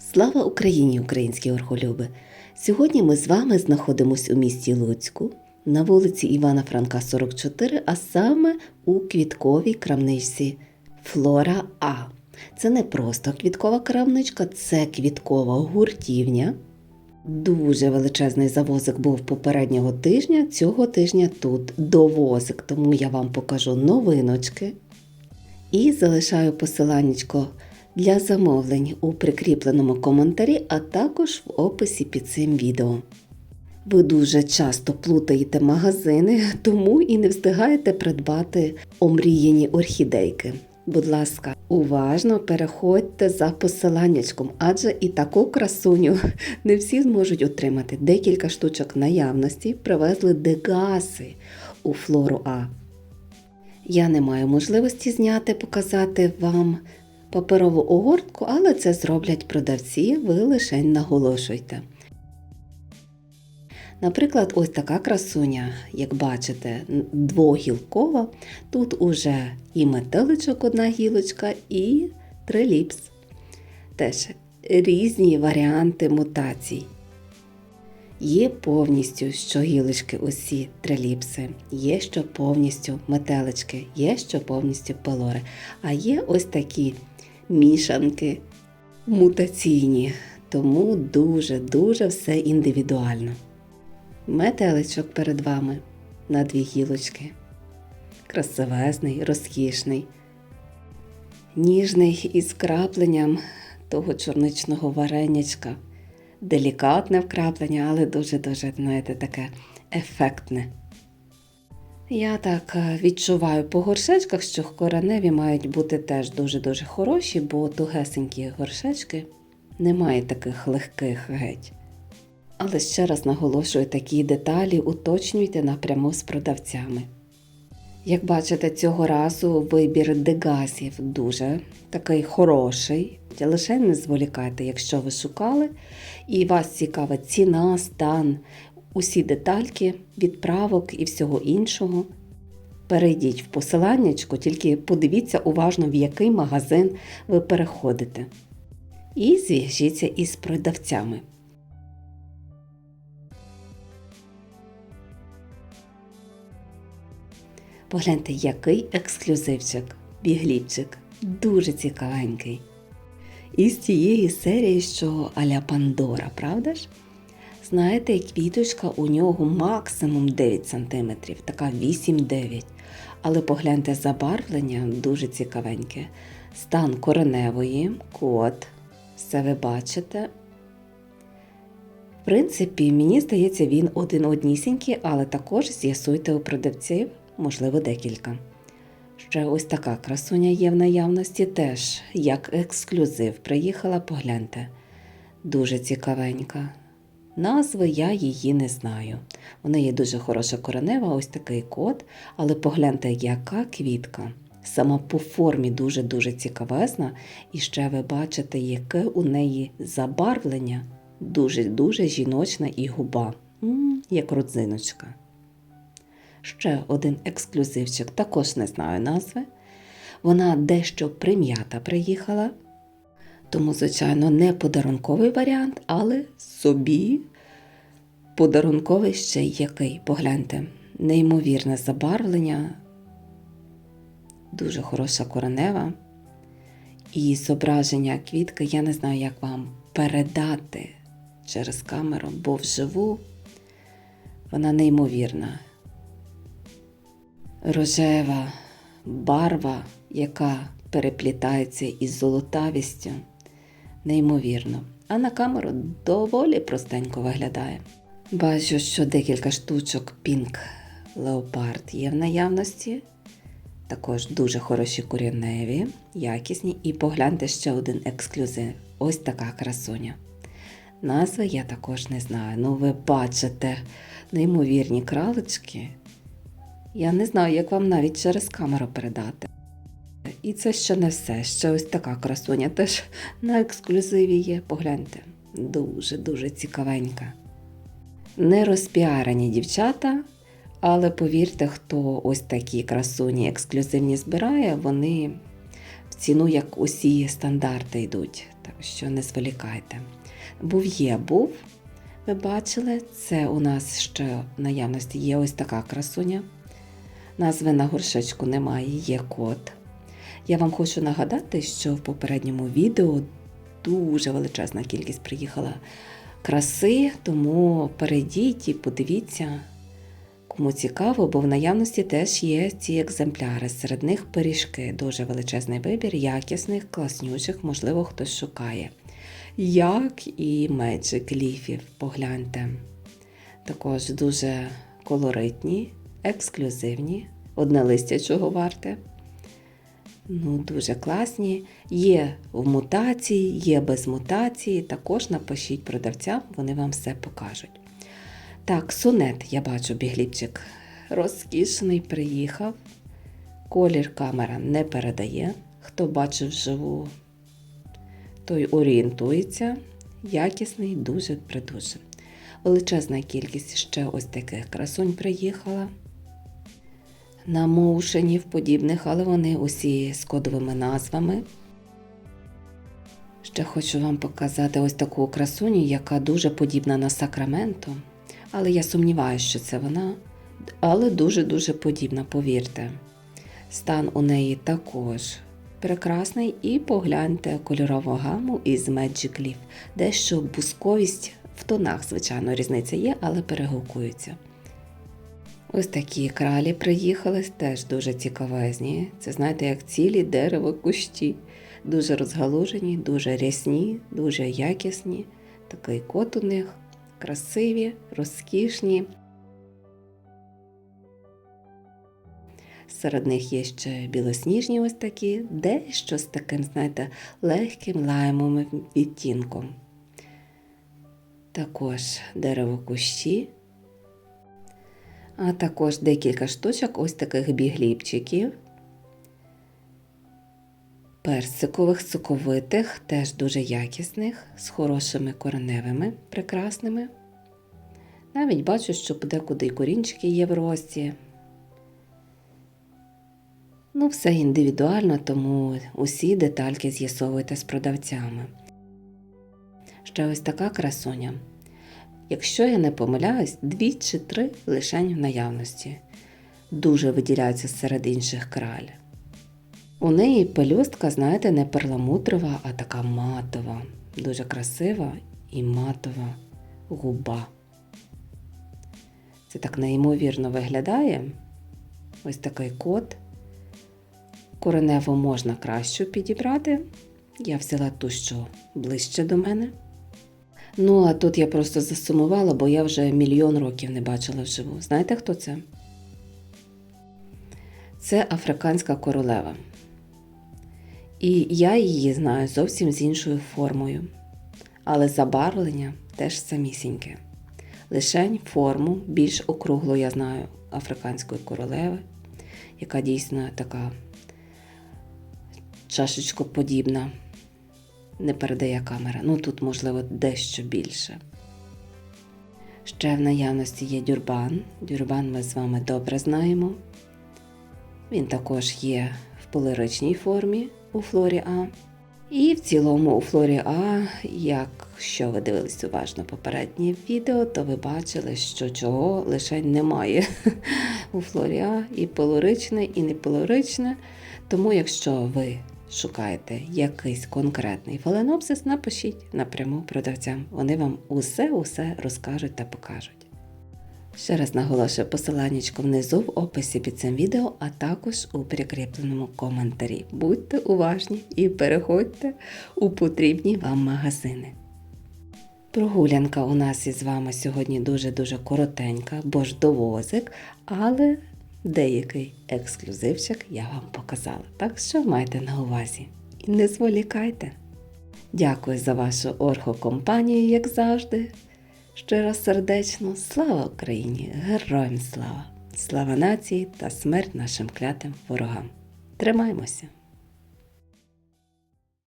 Слава Україні, українські орхолюби! Сьогодні ми з вами знаходимося у місті Луцьку на вулиці Івана Франка, 44, а саме у квітковій крамничці Флора А. Це не просто квіткова крамничка, це квіткова гуртівня. Дуже величезний завозик був попереднього тижня. Цього тижня тут довозик, тому я вам покажу новиночки. І залишаю посиланнячко для замовлень у прикріпленому коментарі, а також в описі під цим відео. Ви дуже часто плутаєте магазини, тому і не встигаєте придбати омріяні орхідейки. Будь ласка, уважно переходьте за посиланнячком, адже і таку красуню не всі зможуть отримати. Декілька штучок наявності привезли дегаси у флору А. Я не маю можливості зняти, показати вам паперову огортку, але це зроблять продавці, ви лише наголошуйте. Наприклад, ось така красуня, як бачите, двогілкова. Тут уже і метеличок одна гілочка, і триліпс. Теж різні варіанти мутацій. Є повністю що гілочки усі триліпси, є що повністю метелички, є що повністю пелори. А є ось такі мішанки мутаційні, тому дуже-дуже все індивідуально. Метеличок перед вами на дві гілочки. Красивезний, розкішний, ніжний із крапленням того чорничного варенячка. Делікатне вкраплення, але дуже-дуже, знаєте, таке ефектне. Я так е, відчуваю по горшечках, що кореневі мають бути теж дуже-дуже хороші, бо тугесенькі горшечки немає таких легких геть. Але ще раз наголошую, такі деталі уточнюйте напряму з продавцями. Як бачите, цього разу вибір дегасів дуже такий хороший. Лише не зволікайте, якщо ви шукали, і вас цікавить ціна, стан, усі детальки, відправок і всього іншого. Перейдіть в посиланнячко, тільки подивіться уважно, в який магазин ви переходите. І зв'яжіться із продавцями. Погляньте, який ексклюзивчик, бігліпчик, дуже цікавенький. Із цієї серії, що Аля Пандора, правда ж? Знаєте, квіточка у нього максимум 9 см, така 8-9. Але погляньте забарвлення дуже цікавеньке. Стан кореневої, код, все ви бачите. В принципі, мені здається, він один однісінький, але також з'ясуйте у продавців, можливо, декілька. Ще ось така красуня є в наявності теж, як ексклюзив. Приїхала, погляньте. Дуже цікавенька. Назви я її не знаю. У неї дуже хороша коренева, ось такий кот, але погляньте, яка квітка. Сама по формі дуже-дуже цікавезна, і ще ви бачите, яке у неї забарвлення, дуже-дуже жіночна і губа, М, як родзиночка. Ще один ексклюзивчик, також не знаю назви. Вона дещо прим'ята приїхала, тому, звичайно, не подарунковий варіант, але собі подарунковий ще який. Погляньте, неймовірне забарвлення, дуже хороша коренева. І зображення квітки, я не знаю, як вам передати через камеру, бо вживу вона неймовірна рожева барва, яка переплітається із золотавістю, неймовірно. А на камеру доволі простенько виглядає. Бачу, що декілька штучок Pink Leopard є в наявності. Також дуже хороші корінневі, якісні. І погляньте ще один ексклюзив. Ось така красуня. Назви я також не знаю. Ну, ви бачите неймовірні кралечки. Я не знаю, як вам навіть через камеру передати. І це ще не все. Ще ось така красуня теж на ексклюзиві є. Погляньте, дуже-дуже цікавенька. Не розпіарені дівчата, але повірте, хто ось такі красуні ексклюзивні збирає, вони в ціну як усі стандарти йдуть. Так що не зволікайте. Був є, був. Ви бачили, це у нас ще наявності є ось така красуня. Назви на горшечку немає, є код. Я вам хочу нагадати, що в попередньому відео дуже величезна кількість приїхала краси, тому перейдіть і подивіться, кому цікаво, бо в наявності теж є ці екземпляри. Серед них пиріжки, дуже величезний вибір, якісних, класнючих, можливо, хтось шукає. Як і Magic ліфів, погляньте. Також дуже колоритні, ексклюзивні, одне листя чого варте. Ну, дуже класні. Є в мутації, є без мутації. Також напишіть продавцям, вони вам все покажуть. Так, сонет, я бачу, бігліпчик. Розкішний приїхав. Колір камера не передає. Хто бачив вживу, той орієнтується. Якісний, дуже придуже. Величезна кількість ще ось таких красунь приїхала. На моушенів подібних, але вони усі з кодовими назвами. Ще хочу вам показати ось таку красуню, яка дуже подібна на Сакраменто. Але я сумніваюся, що це вона. Але дуже-дуже подібна, повірте. Стан у неї також прекрасний. І погляньте кольорову гаму із Magic Leaf. Дещо бусковість в тонах, звичайно, різниця є, але перегукуються. Ось такі кралі приїхали, теж дуже цікавезні. Це знаєте, як цілі дерево кущі. Дуже розгалужені, дуже рясні, дуже якісні. Такий кот у них, красиві, розкішні. Серед них є ще білосніжні ось такі, дещо з таким, знаєте, легким лаймовим відтінком. Також дерево кущі, а також декілька штучок ось таких бігліпчиків. Персикових, соковитих, теж дуже якісних, з хорошими кореневими, прекрасними. Навіть бачу, що подекуди і корінчики є в рості. Ну, все індивідуально, тому усі детальки з'ясовуйте з продавцями. Ще ось така красуня. Якщо я не помиляюсь, дві чи три лишень в наявності. Дуже виділяються серед інших краль. У неї пелюстка, знаєте, не перламутрова, а така матова. Дуже красива і матова губа. Це так неймовірно виглядає. Ось такий кот. Коренево можна кращу підібрати. Я взяла ту, що ближче до мене. Ну, а тут я просто засумувала, бо я вже мільйон років не бачила вживу. Знаєте, хто це? Це африканська королева. І я її знаю зовсім з іншою формою. Але забарвлення теж самісіньке. Лишень форму більш округлу я знаю африканської королеви, яка дійсно така чашечкоподібна. Не передає камера. Ну тут, можливо, дещо більше. Ще в наявності є дюрбан. Дюрбан ми з вами добре знаємо. Він також є в полиричній формі у флорі А. І в цілому у флорі А, якщо ви дивились уважно попереднє відео, то ви бачили, що чого лише немає у флорі А і полуричне, і не полуричне. Тому, якщо ви шукаєте якийсь конкретний фаленопсис, напишіть напряму продавцям. Вони вам усе-усе розкажуть та покажуть. Ще раз наголошую посиланнячко внизу в описі під цим відео, а також у прикріпленому коментарі. Будьте уважні і переходьте у потрібні вам магазини. Прогулянка у нас із вами сьогодні дуже-дуже коротенька, бо ж довозик, але деякий ексклюзивчик я вам показала. Так що майте на увазі. І не зволікайте. Дякую за вашу орхокомпанію, як завжди. Щиро сердечно, слава Україні! Героям слава! Слава нації та смерть нашим клятим ворогам! Тримаймося!